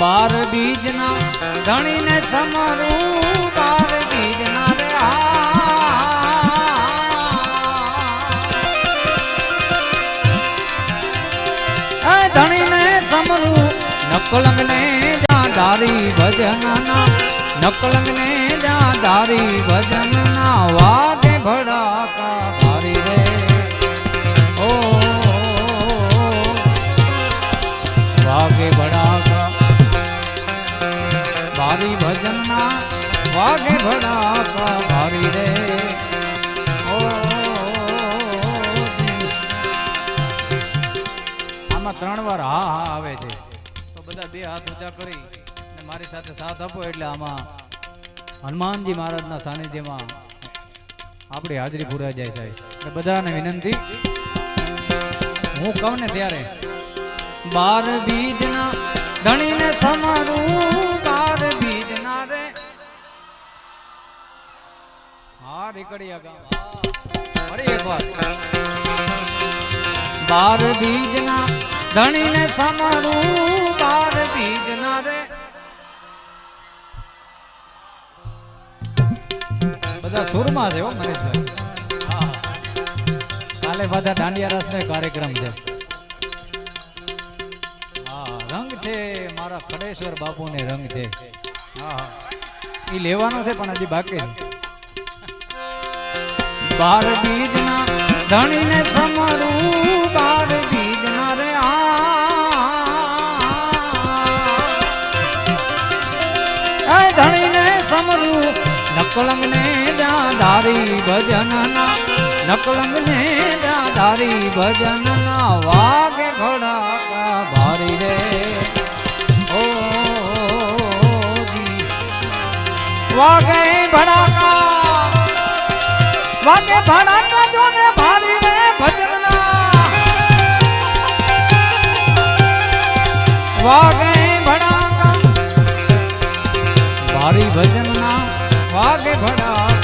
બાર બીજના, ધણીને સમરું, બાર બીજના રે આ ધણીને સમરું, નકલંગને જાદારી દારી ભજનના, નકલંગને જાદારી દારી ભજનના વાગે ભડાકા. ભજનના વાગે ભડાકા ભારી રે. આમાં ત્રણ વાર હા હા આવે છે. તો બધા બે હાથ ઊંચા કરી અને મારી સાથે સાથ આપો એટલે આમાં હનુમાનજી મહારાજના સાનિધ્યમાં આપણી હાજરી પૂરા જાય સાહેબ. એટલે બધાને વિનંતી. હું કહું ને ત્યારે, બાર બીજના ધણીને સમારું હા રીકડિયા ગામ ફરી એક વાર. બાર બીજના ધણીને સમારું, બાર બીજના રે. બધા સુરમાં છે હો મનીષભાઈ કાલે બધા દાંડિયા રસ ને કાર્યક્રમ છે. હા, રંગ છે, મારા ખડેશ્વર બાપુને રંગ છે. હા એ લેવાનો છે, પણ હજી બાકી બાર ધણીને સમરું બાર બીજના રે આ ધણીને સમરું, નકલંગને ધારી ભજનના, નકલંગને ધારી ભજનના, વાગે ઘોડાકા ભારી રે. વાગે ભડાકા વાગે ભડાકા જોને ભારી રે ભજનના વાગે ભડાકા ભારી ભજનના વાગે ભડાકા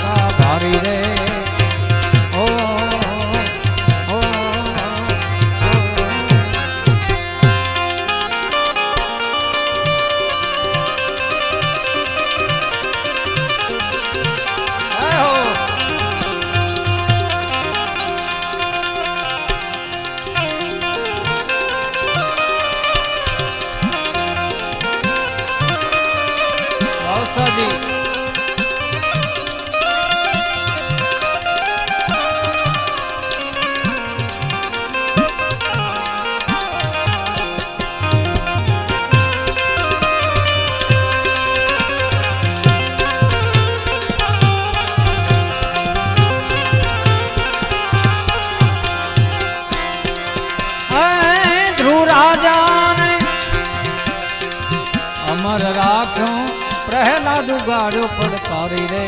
અમર રાખ્યો પ્રહલાદ ઉગાડ્યો પડકારી રે.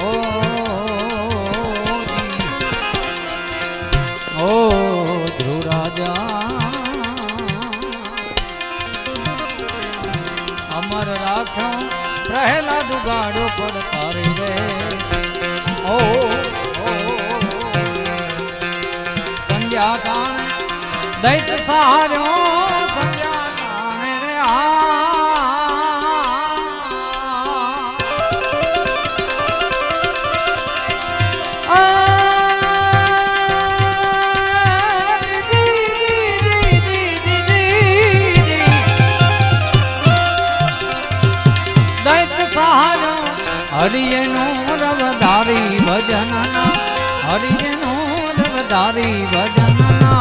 ઓ. ઓ ધ્રુવ રાજા. અમર રાખ્યો પ્રહલાદ ઉગાડ્યો પડકારી રે. ઓ, સંધ્યા કાળ દૈત સહાર્યો સંધ્યા હરિયનો રવધારી ભજનના હરિયનો રવધારી ભજનના